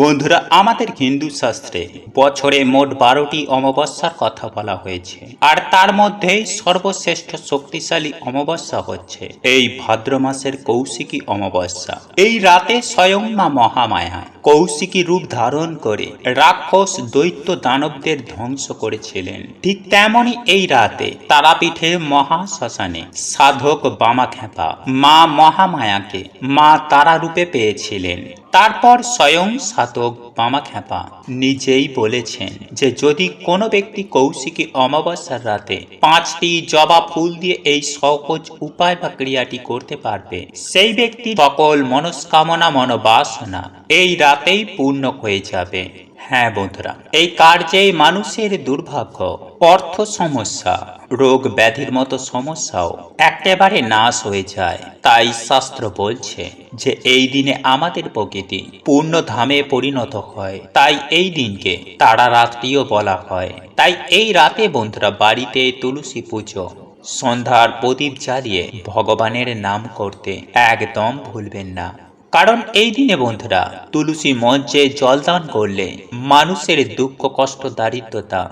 বন্ধুরা, আমাদের হিন্দু শাস্ত্রে বছরে মোট বারোটি অমাবস্যার কথা বলা হয়েছে। আর তার মধ্যে সর্বশ্রেষ্ঠ শক্তিশালী অমাবস্যা হচ্ছে এই ভাদ্র মাসের কৌশিকী অমাবস্যা। এই রাতে স্বয়ং মা মহামায়া কৌশিকী রূপ ধারণ করে রাক্ষস দৈত্য দানবদের ধ্বংস করেছিলেন। ঠিক তেমনই এই রাতে তারাপীঠে মহাশ্মশানে সাধক বামাখ্যাপা মা মহামায়াকে মা তারা রূপে পেয়েছিলেন। তারপর স্বয়ং সাধক বামাখ্যাপা নিজেই বলেছেন যে যদি কোনো ব্যক্তি কৌশিকী অমাবস্যার রাতে পাঁচটি জবা ফুল দিয়ে এই সহজ উপায় বা ক্রিয়াটি করতে পারবে, সেই ব্যক্তি সকল মনস্কামনা মনোবাসনা এই রাতেই পূর্ণ হয়ে যাবে। হ্যাঁ বন্ধুরা, এই কার্যে মানুষের দুর্ভাগ্য, অর্থ সমস্যা, রোগ ব্যাধির মতো সমস্যাও একেবারে নাশ হয়ে যায়। তাই শাস্ত্র বলছে যে, এই দিনে আমাদের প্রকৃতি পূর্ণ ধামে পরিণত হয়। তাই এই দিনকে তারা রাত্রিও বলা হয়। তাই এই রাতে বন্ধুরা বাড়িতে তুলসী পুজো, সন্ধ্যার প্রদীপ জ্বালিয়ে ভগবানের নাম করতে একদম ভুলবেন না। কারণ এই দিনে বন্ধুরা তুলসী মঞ্চে জলদান করলে মানুষের দুঃখ, কষ্ট, দারিদ্রতা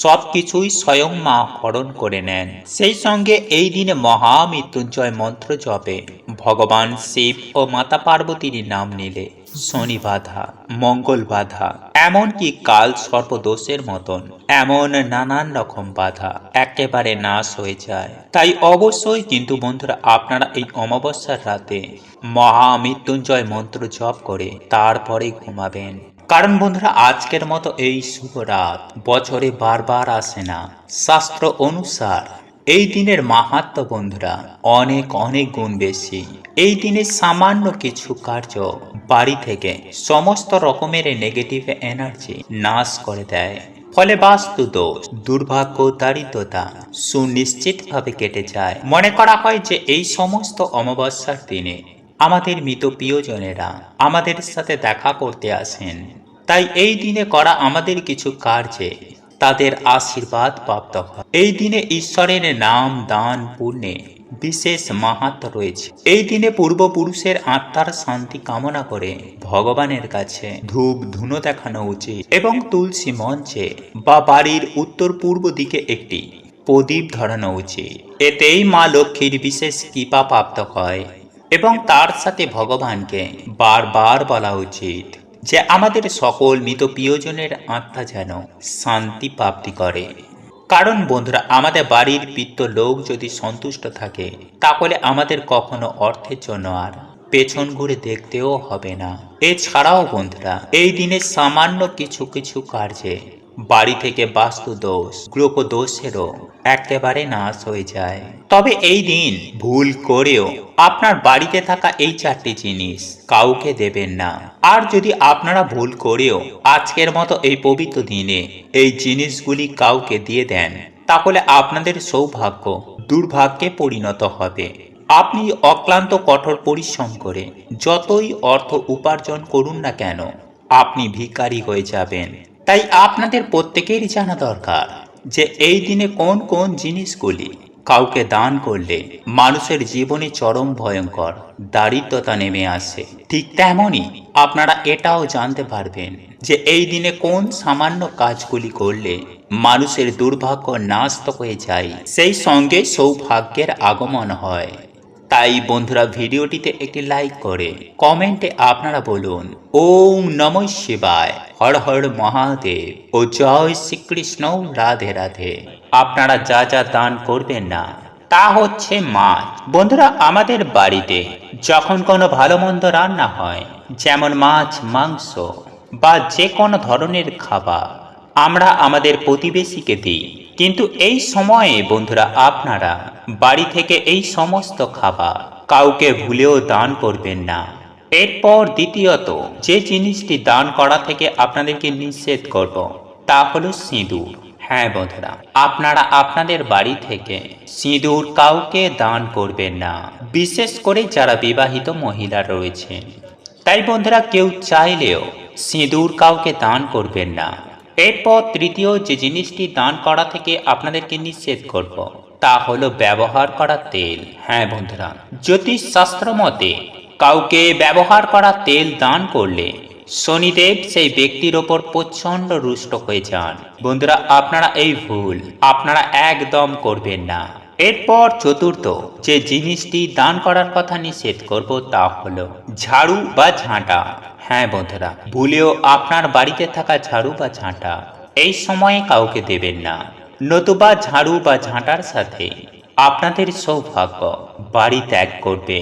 সবকিছুই স্বয়ং মা হরণ করে নেন। সেই সঙ্গে এই দিনে মহামৃত্যুঞ্জয় মন্ত্র জপে ভগবান শিব ও মাতা পার্বতীর নাম নিলে শনি বাধা, মঙ্গল বাধা, এমনকি কাল সর্পদোষের মতন, এমন নানান রকম বাধা একেবারে নাশ হয়ে যায়। তাই অবশ্যই কিন্তু বন্ধুরা আপনারা এই অমাবস্যার রাতে মহামৃত্যুঞ্জয় মন্ত্র জপ করে তারপরে ঘুমাবেন। কারণ বন্ধুরা আজকের মতো এই শুভ রাত বছরে বারবার আসে না। শাস্ত্র অনুসার এই দিনের মাহাত্ম বন্ধুরা, অনেক অনেক গুণ বেশি। এই দিনে সামান্য কিছু কার্য বাড়ি থেকে সমস্ত রকমের নেগেটিভ এনার্জি নাশ করে দেয়। ফলে বাস্তু দোষ, দুর্ভাগ্য, দারিদ্রতা সুনিশ্চিতভাবে কেটে যায়। মনে করা হয় যে এই সমস্ত অমাবস্যার দিনে আমাদের মৃত প্রিয়জনেরা আমাদের সাথে দেখা করতে আসেন। তাই এই দিনে করা আমাদের কিছু কার্যে তাদের আশীর্বাদ প্রাপ্ত হয়। এই দিনে ঈশ্বরের নাম, দান, পুণ্যে বিশেষ মাহাত্ম রয়েছে। এই দিনে পূর্বপুরুষের আত্মার শান্তি কামনা করে ভগবানের কাছে ধূপ ধুনো দেখানো উচিত এবং তুলসী মঞ্চে বা বাড়ির উত্তর পূর্ব দিকে একটি প্রদীপ ধরানো উচিত। এতেই মা লক্ষ্মীর বিশেষ কৃপা প্রাপ্ত হয় এবং তার সাথে ভগবানকে বারবার বলা উচিত। যে আমাদের সকল মৃত প্রিয়জনের আত্মা যেন শান্তি প্রাপ্তি করে। কারণ বন্ধুরা, আমাদের বাড়ির পিত্ত লোক যদি সন্তুষ্ট থাকে, তাহলে আমাদের কখনো অর্থের জন্য আর পেছন ঘুরে দেখতেও হবে না। এছাড়াও বন্ধুরা, এই দিনে সামান্য কিছু কিছু কার্যে বাড়ি থেকে বাস্তু দোষ গ্রহ দোষেরও একেবারে নাশ হয়ে যায়। তবে এই দিন ভুল করেও আপনার বাড়িতে থাকা এই চারটি জিনিস কাউকে দেবেন না। আর যদি আপনারা ভুল করেও আজকের মতো এই পবিত্র দিনে এই জিনিসগুলি কাউকে দিয়ে দেন, তাহলে আপনাদের সৌভাগ্য দুর্ভাগ্যে পরিণত হবে। আপনি অক্লান্ত কঠোর পরিশ্রম করে যতই অর্থ উপার্জন করুন না কেন, আপনি ভিখারি হয়ে যাবেন। তাই আপনাদের প্রত্যেকেরই জানা দরকার যে এই দিনে কোন কোন জিনিসগুলি কাউকে দান করলে মানুষের জীবনে চরম ভয়ঙ্কর দারিদ্রতা নেমে আসে। ঠিক তেমনই আপনারা এটাও জানতে পারবেন যে এই দিনে কোন সামান্য কাজগুলি করলে মানুষের দুর্ভাগ্য নাস্ত হয়ে যায়। সেই সঙ্গে সৌভাগ্যের আগমন হয়। তাই বন্ধুরা ভিডিওটিতে একটি লাইক করে, কমেন্টে আপনারা বলুন, ওম নম শিবায়, হর হর মহাদেব ও জয় শ্রীকৃষ্ণ রাধে রাধে। আপনারা যা যা দান করবেন না, তা হচ্ছে মাছ। বন্ধুরা, আমাদের বাড়িতে যখন কোনো ভালো মন্দ রান্না হয়, যেমন মাছ, মাংস বা যে কোনো ধরনের খাবার, আমরা আমাদের প্রতিবেশীকে দিই। কিন্তু এই সময়ে, বন্ধুরা, আপনারা বাড়ি থেকে এই সমস্ত খাবার কাউকে ভুলেও দান করবেন না। এরপর দ্বিতীয়ত, যে জিনিসটি দান করা থেকে আপনাদেরকে নিষেধ করব, তা হলো সিঁদুর। হ্যাঁ বন্ধুরা, আপনারা আপনাদের বাড়ি থেকে সিঁদুর কাউকে দান করবেন না, বিশেষ করে যারা বিবাহিত মহিলা রয়েছেন। তাই, বন্ধুরা, কেউ চাইলেও সিঁদুর কাউকে দান করবেন না। এরপর তৃতীয় যে জিনিসটি দান করা থেকে আপনাদেরকে নিষেধ করব, তা হলো ব্যবহার করা তেল। হ্যাঁ বন্ধুরা, জ্যোতিষ শাস্ত্র মতে কাউকে ব্যবহার করা তেল দান করলে শনিদেব সেই ব্যক্তির ওপর প্রচণ্ড রুষ্ট হয়ে যান। বন্ধুরা, আপনারা এই ভুল, আপনারা একদম করবেন না। এরপর চতুর্থ যে জিনিসটি দান করার কথা নিষেধ করব তা হলো ঝাড়ু বা ঝাঁটা। হ্যাঁ বন্ধুরা, ভুলেও আপনার বাড়িতে থাকা ঝাড়ু বা ঝাঁটা এই সময়ে কাউকে দেবেন না। নতুবা ঝাড়ু বা ঝাঁটার সাথে আপনাদের সৌভাগ্য বাড়ি ত্যাগ করবে।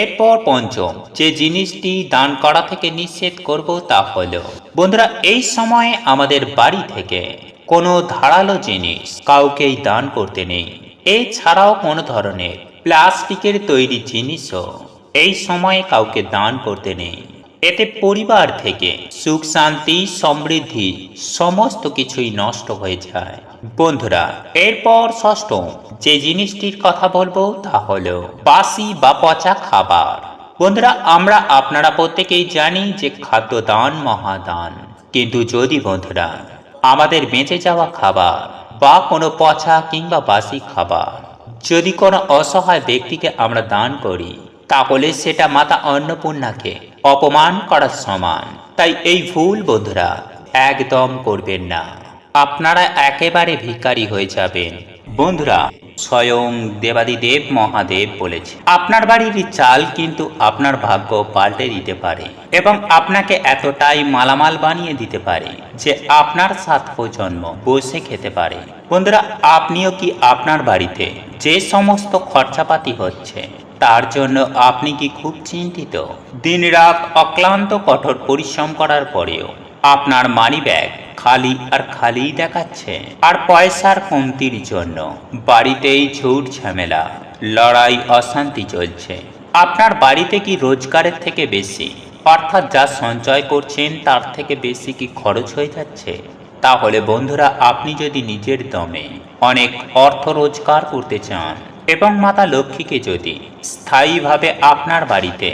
এরপর পঞ্চম যে জিনিসটি দান করা থেকে নিষেধ করব তা হলো, বন্ধুরা, এই সময়ে আমাদের বাড়ি থেকে কোনো ধারালো জিনিস কাউকেই দান করতে নেই। এছাড়াও কোনো ধরনের প্লাস্টিকের তৈরি জিনিসও এই সময়ে কাউকে দান করতে নেই। এতে পরিবার থেকে সুখ, শান্তি, সমৃদ্ধি সমস্ত কিছুই নষ্ট হয়ে যায়। বন্ধুরা, এরপর ষষ্ঠ, যে জিনিসটির কথা বলব তা হলো বাসি বা পচা খাবার। বন্ধুরা, আমরা আপনারা প্রত্যেকেই জানি যে খাদ্যদান মহাদান। কিন্তু যদি বন্ধুরা, আমাদের বেঁচে যাওয়া খাবার বা কোনো পচা কিংবা বাসি খাবার। যদি কোনো অসহায় ব্যক্তিকে আমরা দান করি, তাহলে সেটা মাতা অন্নপূর্ণাকে অপমান করার সমান। তাই এই ভুল বন্ধুরা একদম করবেন না। আপনারা একেবারে ভিকারি হয়ে যাবেন। বন্ধুরা, স্বয়ং দেবাদিদেব মহাদেব বলেছে, আপনার বাড়ির চাল কিন্তু আপনার ভাগ্য পাল্টে দিতে পারে এবং আপনাকে এতটাই মালামাল বানিয়ে দিতে পারে যে আপনার সাত প্রজন্ম বসে খেতে পারে। বন্ধুরা, আপনিও কি আপনার বাড়িতে যে সমস্ত খরচাপাতি হচ্ছে, তার জন্য আপনি কি খুব চিন্তিত? দিনরাত অক্লান্ত কঠোর পরিশ্রম করার পরেও আপনার মানি ব্যাগ খালি আর খালি দেখাচ্ছে। আর পয়সার কমতির জন্য বাড়িতেই ঝুট ঝামেলা, লড়াই অশান্তি চলছে। আপনার বাড়িতে কি রোজগারের থেকে বেশি? অর্থাৎ যা সঞ্চয় করছেন তার থেকে বেশি কি খরচ হয়ে যাচ্ছে? তাহলে বন্ধুরা, আপনি যদি নিজের দমে অনেক অর্থ রোজগার করতে চান এবং মাতা লক্ষ্মীকে যদি স্থায়ীভাবে আপনার বাড়িতে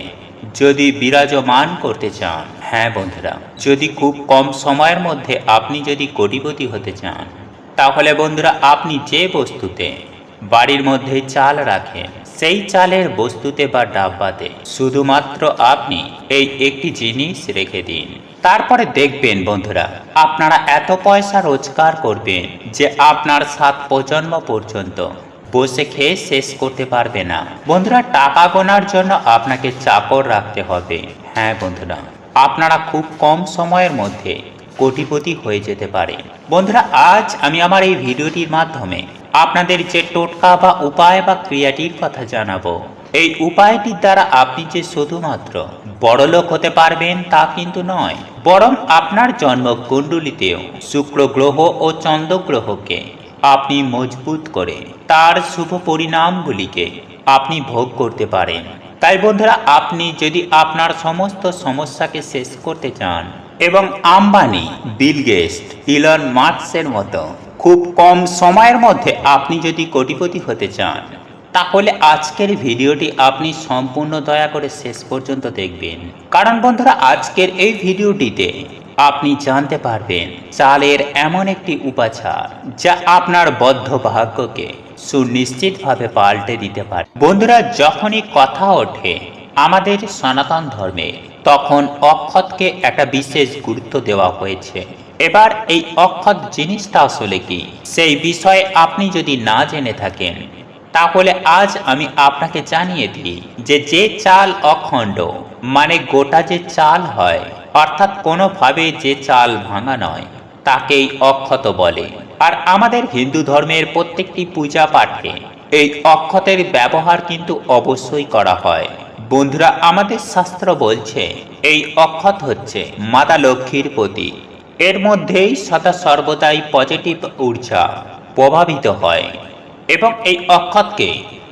যদি বিরাজমান করতে চান হ্যাঁ বন্ধুরা, যদি খুব কম সময়ের মধ্যে আপনি যদি কোটিপতি হতে চান, তাহলে বন্ধুরা আপনি যে বস্তুতে বাড়ির মধ্যে চাল রাখেন, সেই চালের বস্তুতে বা ডাব্বাতে শুধুমাত্র আপনি এই একটি জিনিস রেখে দিন। তারপরে দেখবেন বন্ধুরা, আপনারা এত পয়সা রোজগার করবেন যে আপনার সাত প্রজন্ম পর্যন্ত বসে খেয়ে শেষ করতে পারবে না। বন্ধুরা, টাকা গোনার জন্য আপনাকে চাকর রাখতে হবে। হ্যাঁ বন্ধুরা। আপনারা খুব কম সময়ের মধ্যে কোটিপতি হয়ে যেতে পারে। বন্ধুরা, আজ আমি আমার এই ভিডিওটির মাধ্যমে আপনাদের যে টোটকা বা উপায় বা ক্রিয়াটির কথা জানাব। এই উপায়টির দ্বারা আপনি যে শুধুমাত্র বড়লোক হতে পারবেন তা কিন্তু নয়, বরং আপনার জন্ম কুণ্ডলিতেও শুক্র গ্রহ ও চন্দ্র গ্রহকে আপনি মজবুত করে তার শুভ পরিণামগুলিকে আপনি ভোগ করতে পারেন। তাই বন্ধুরা, আপনি যদি আপনার সমস্ত সমস্যাকে শেষ করতে চান এবং আম্বানি, বিল গেস্ট ইলন মার্কসের মতো খুব কম সময়ের মধ্যে আপনি যদি কোটিপতি হতে চান, তাহলে আজকের ভিডিওটি আপনি সম্পূর্ণ দয়া করে শেষ পর্যন্ত দেখবেন। কারণ বন্ধুরা, আজকের এই ভিডিওটিতে আপনি জানতে পারবেন চালের এমন একটি উপাচার যা আপনার বদ্ধ ভাগ্যকে সুনিশ্চিতভাবে পাল্টে দিতে পারে। বন্ধুরা, যখনই কথা ওঠে আমাদের সনাতন ধর্মে, তখন অক্ষতকে একটা বিশেষ গুরুত্ব দেওয়া হয়েছে। এবার এই অক্ষত জিনিসটা আসলে কি? সেই বিষয়ে আপনি যদি না জেনে থাকেন, তাহলে আজ আমি আপনাকে জানিয়ে দিই যে যে চাল অখণ্ড মানে গোটা যে চাল হয়, অর্থাৎ কোনোভাবে যে চাল ভাঙা নয়, তাকেই অক্ষত বলে। আর আমাদের হিন্দু ধর্মের প্রত্যেকটি পূজা পাঠে এই অক্ষতের ব্যবহার কিন্তু অবশ্যই করা হয়। বন্ধুরা, আমাদের শাস্ত্র বলছে, এই অক্ষত হচ্ছে মাতা লক্ষ্মীর প্রতীক। এর মধ্যেই সদা সর্বদাই পজিটিভ ঊর্জা প্রভাবিত হয় এবং এই অক্ষতকে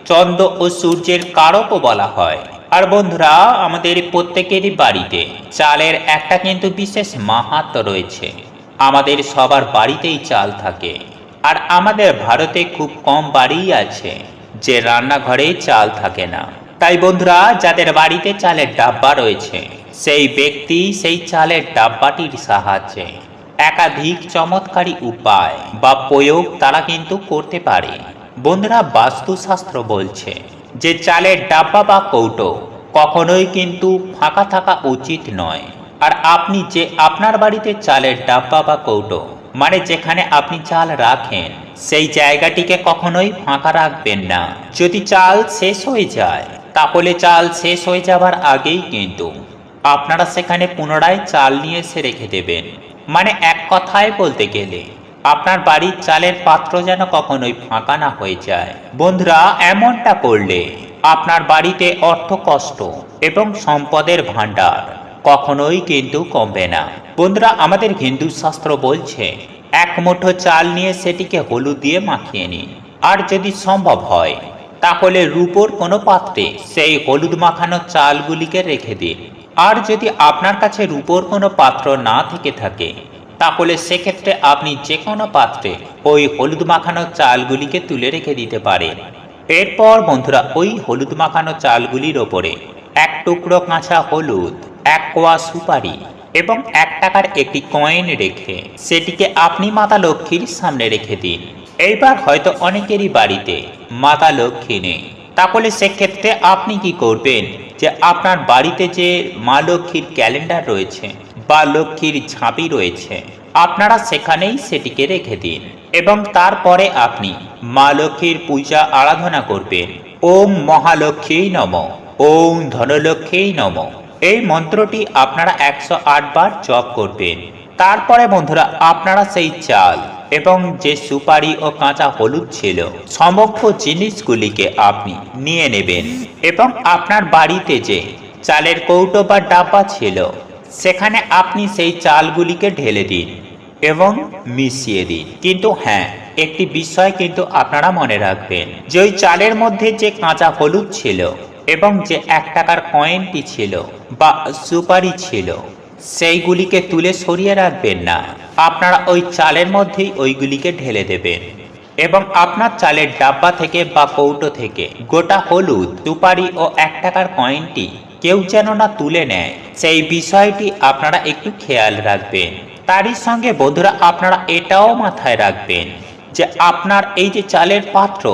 চন্দ্র ও সূর্যের কারকও বলা হয়। আর বন্ধুরা, আমাদের প্রত্যেকেরই বাড়িতে চালের একটা কিন্তু বিশেষ মাহাত্ম রয়েছে। আমাদের সবার বাড়িতেই চাল থাকে। আর আমাদের ভারতে খুব কম বাড়িই আছে যে রান্নাঘরে চাল থাকে না। তাই বন্ধুরা, যাদের বাড়িতে চালের ডাব্বা রয়েছে, সেই ব্যক্তি সেই চালের ডাব্বাটির সাহায্যে একাধিক চমৎকারী উপায় বা প্রয়োগ তারা কিন্তু করতে পারে। বন্ধুরা, বাস্তুশাস্ত্র বলছে যে চালের ডাব্বা বা কৌটো কখনোই কিন্তু ফাঁকা থাকা উচিত নয়। আর আপনি যে আপনার বাড়িতে চালের ডাব্বা বা কৌটো মানে যেখানে আপনি চাল রাখেন, সেই জায়গাটিকে কখনোই ফাঁকা রাখবেন না। যদি চাল শেষ হয়ে যায়, তাহলে চাল শেষ হয়ে যাবার আগেই কিন্তু আপনারা সেখানে পুনরায় চাল নিয়ে এসে রেখে দেবেন। মানে এক কথায় বলতে গেলে, আপনার বাড়ির চালের পাত্র যেন কখনোই ফাঁকা না হয়ে যায়। বন্ধুরা, এমনটা করলে আপনার বাড়িতে অর্থ কষ্ট এবং সম্পদের ভাণ্ডার কখনোই কিন্তু কমবে না। বন্ধুরা, আমাদের হিন্দু শাস্ত্র বলছে, এক মুঠো চাল নিয়ে সেটিকে হলুদ দিয়ে মাখিয়ে নিন। আর যদি সম্ভব হয়, তাহলে রূপোর কোনো পাত্রে সেই হলুদ মাখানো চালগুলিকে রেখে দিন। আর যদি আপনার কাছে রূপোর কোনো পাত্র না থেকে থাকে, তাহলে সেক্ষেত্রে আপনি যে কোনো পাত্রে ওই হলুদ মাখানো চালগুলিকে তুলে রেখে দিতে পারেন। এরপর বন্ধুরা, ওই হলুদ মাখানো চালগুলির ওপরে এক টুকরো কাঁচা হলুদ এক কোয়া সুপারি এবং এক টাকার একটি কয়েন রেখে সেটিকে আপনি মাতা লক্ষ্মীর সামনে রেখে দিন। এইবার হয়তো অনেকেরই বাড়িতে মাতা লক্ষ্মী নেই। তাহলে সেক্ষেত্রে আপনি কি করবেন যে আপনার বাড়িতে যে মা লক্ষ্মীর ক্যালেন্ডার রয়েছে বা লক্ষ্মীর ঝাঁপি রয়েছে, আপনারা সেখানেই সেটিকে রেখে দিন এবং তারপরে আপনি মা লক্ষ্মীর পূজা আরাধনা করবেন। ওম মহালক্ষ্মী নম, ওম ধনলক্ষ্মী নম। এই মন্ত্রটি আপনারা একশো আট বার জপ করবেন। তারপরে বন্ধুরা, আপনারা সেই চাল এবং যে সুপারি ও কাঁচা হলুদ ছিল, সমগ্র জিনিসগুলিকে আপনি নিয়ে নেবেন এবং আপনার বাড়িতে যে চালের কৌটো বা ডাব্বা ছিল, সেখানে আপনি সেই চালগুলিকে ঢেলে দিন এবং মিশিয়ে দিন। কিন্তু হ্যাঁ একটি বিষয় কিন্তু আপনারা মনে রাখবেন, যে ওই চালের মধ্যে যে কাঁচা হলুদ ছিল এবং যে এক টাকার কয়েনটি ছিল বা সুপারি ছিল, সেইগুলিকে তুলে সরিয়ে রাখবেন না। আপনারা ওই চালের মধ্যেই ওইগুলিকে ঢেলে দেবেন। এবং আপনার চালের ডাব্বা থেকে বা কৌটো থেকে গোটা হলুদ, সুপারি ও এক টাকার কয়েনটি কেউ যেন না তুলে নেয়। সেই বিষয়টি আপনারা একটু খেয়াল রাখবেন। তারই সঙ্গে বন্ধুরা, আপনারা এটাও মাথায় রাখবেন যে আপনার এই যে চালের পাত্র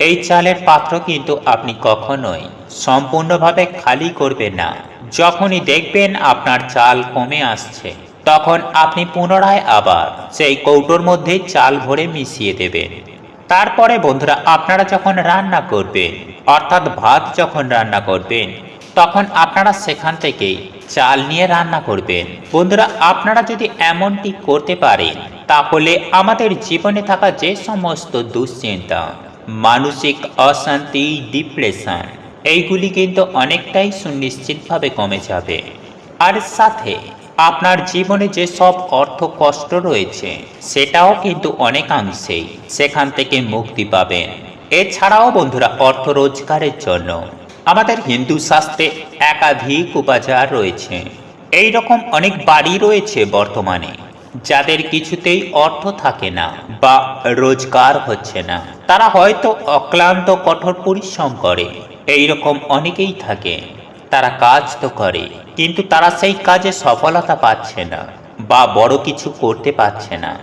এই চালের পাত্র কিন্তু আপনি কখনোই সম্পূর্ণভাবে খালি করবেন না। যখনই দেখবেন আপনার চাল কমে আসছে, তখন আপনি পুনরায় আবার সেই কৌটোর মধ্যে চাল ভরে মিশিয়ে দেবেন। তারপরে বন্ধুরা, আপনারা যখন রান্না করবেন, অর্থাৎ ভাত যখন রান্না করবেন, তখন আপনারা সেখান থেকেই চাল নিয়ে রান্না করবেন। বন্ধুরা, আপনারা যদি এমনটি করতে পারেন, তাহলে আমাদের জীবনে থাকা যে সমস্ত দুশ্চিন্তা মানসিক অশান্তি ডিপ্রেশন এইগুলি কিন্তু অনেকটাই সুনিশ্চিতভাবে কমে যাবে। আর সাথে, আপনার জীবনে যে সব অর্থ কষ্ট রয়েছে, সেটাও কিন্তু অনেকাংশেই সেখান থেকে মুক্তি পাবেন। এছাড়াও বন্ধুরা, অর্থ রোজগারের জন্য আমাদের হিন্দু শাস্ত্রে একাধিক উপাচার রয়েছে। এই রকম অনেক বাড়ি রয়েছে বর্তমানে। যাদের কিছুতেই অর্থ থাকে না বা রোজগার হচ্ছে না, তারা হয়তো অক্লান্ত কঠোর পরিশ্রম করে। এই রকম অনেকেই থাকে। তারা কাজ তো করে, কিন্তু তারা সেই কাজে সফলতা পাচ্ছে না বা বড় কিছু করতে পারছে না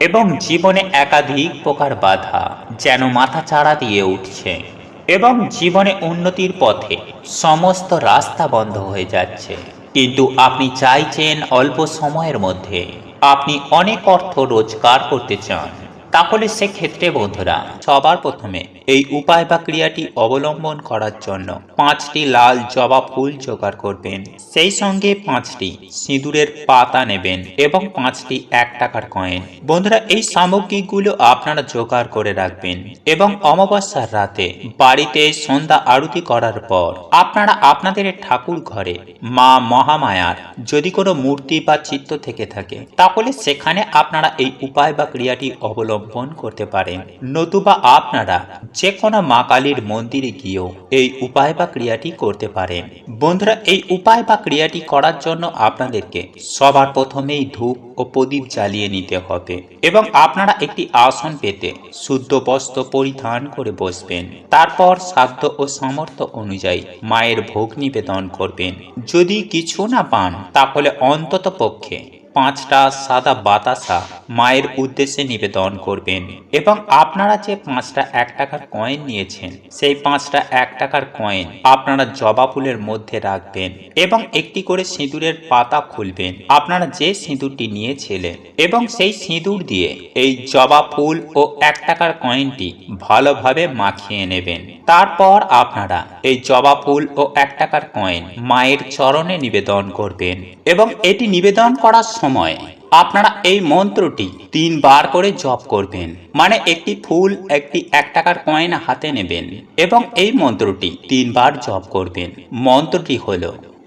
এবং জীবনে একাধিক প্রকার বাধা যেন মাথা চাড়া দিয়ে উঠছে এবং জীবনে উন্নতির পথে সমস্ত রাস্তা বন্ধ হয়ে যাচ্ছে। কিন্তু আপনি চাইছেন অল্প সময়ের মধ্যে আপনি অনেক অর্থ রোজগার করতে চান। তাহলে সেক্ষেত্রে বন্ধুরা, সবার প্রথমে এই উপায় বা ক্রিয়াটি অবলম্বন করার জন্য পাঁচটি লাল জবা ফুল জোগাড় করবেন। সেই সঙ্গে পাঁচটি সিঁদুরের পাতা নেবেন এবং পাঁচটি এক টাকার কয়েন বন্ধুরা, এই সামগ্রীগুলো আপনারা জোগাড় করে রাখবেন এবং অমাবস্যার রাতে বাড়িতে সন্ধ্যা আরতি করার পর আপনারা আপনাদের ঠাকুর ঘরে মা মহামায়ার যদি কোনো মূর্তি বা চিত্র থেকে থাকে, তাহলে সেখানে আপনারা এই উপায় বা ক্রিয়াটি অবলম্বন করতে পারেন নতুবা আপনারা যে কোনো মা কালীর মন্দিরে গিয়েও এই উপায় বা ক্রিয়াটি করতে পারেন। বন্ধুরা, এই উপায় বা ক্রিয়াটি করার জন্য আপনাদেরকে সবার প্রথমেই ধূপ ও প্রদীপ জ্বালিয়ে নিতে হবে এবং আপনারা একটি আসন পেতে শুদ্ধ বস্ত্র পরিধান করে বসবেন। তারপর সাধ্য ও সামর্থ্য অনুযায়ী মায়ের ভোগ নিবেদন করবেন। যদি কিছু না পান, তাহলে অন্তত পক্ষে পাঁচটা সাদা বাতাসা মায়ের উদ্দেশ্যে নিবেদন করবেন। এবং আপনারা যে পাঁচটা এক টাকার কয়েন নিয়েছেন, সেই পাঁচটা এক টাকার কয়েন আপনারা জবা ফুলের মধ্যে রাখবেন এবং একটি করে সিঁদুরের পাতা খুলবেন। আপনারা যে সিঁদুরটি নিয়েছিলেন এবং সেই সিঁদুর দিয়ে এই জবা ফুল ও এক টাকার কয়েনটি ভালোভাবে মাখিয়ে নেবেন। তারপর আপনারা এই জবা ফুল ও এক টাকার কয়েন মায়ের চরণে নিবেদন করবেন এবং এটি নিবেদন করার সময় আপনারা এই মন্ত্রটি তিনবার করে জপ করবেন। মানে একটি ফুল, একটি এক টাকার কয়েন হাতে নেবেন এবং এই মন্ত্রটি তিনবার জপ করবেন। মন্ত্রটি হল,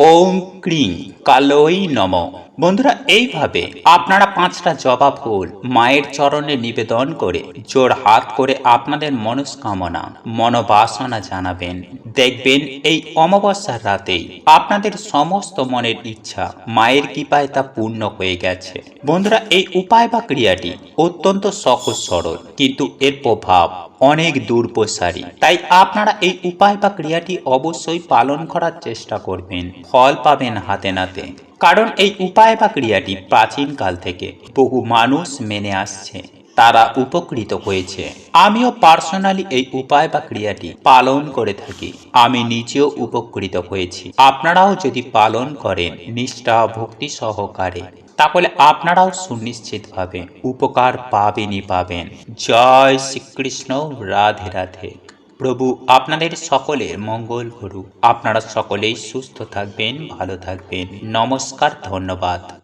ওম ক্রিং কালোই নম। বন্ধুরা, এইভাবে আপনারা পাঁচটা জবা ফুল মায়ের চরণে নিবেদন করে জোর হাত করে আপনাদের মনস্কামনা, মনোবাসনা জানাবেন। দেখবেন এই অমাবস্যার রাতেই আপনাদের সমস্ত মনের ইচ্ছা মায়ের কৃপায় তা পূর্ণ হয়ে গেছে। বন্ধুরা, এই উপায় বা ক্রিয়াটি অত্যন্ত সহজ সরল, কিন্তু এর প্রভাব অনেক দূর প্রসারী তাই আপনারা এই উপায় বা ক্রিয়াটি অবশ্যই পালন করার চেষ্টা করবেন। ফল পাবেন হাতে নাতে। কারণ এই উপায় বা ক্রিয়াটি প্রাচীনকাল থেকে বহু মানুষ মেনে আসছে, তারা উপকৃত হয়েছে। আমিও পার্সোনালি এই উপায় বা ক্রিয়াটি পালন করে থাকি। আমি নিজেও উপকৃত হয়েছি। আপনারাও যদি পালন করেন, নিষ্ঠা, ভক্তি সহকারে, তাহলে আপনারাও সুনিশ্চিতভাবে উপকার পাবেনই পাবেন। জয় শ্রীকৃষ্ণ। রাধে রাধে। প্রভু আপনাদের সকলের মঙ্গল করুক। আপনারা সকলেই সুস্থ থাকবেন ভালো থাকবেন। নমস্কার ধন্যবাদ।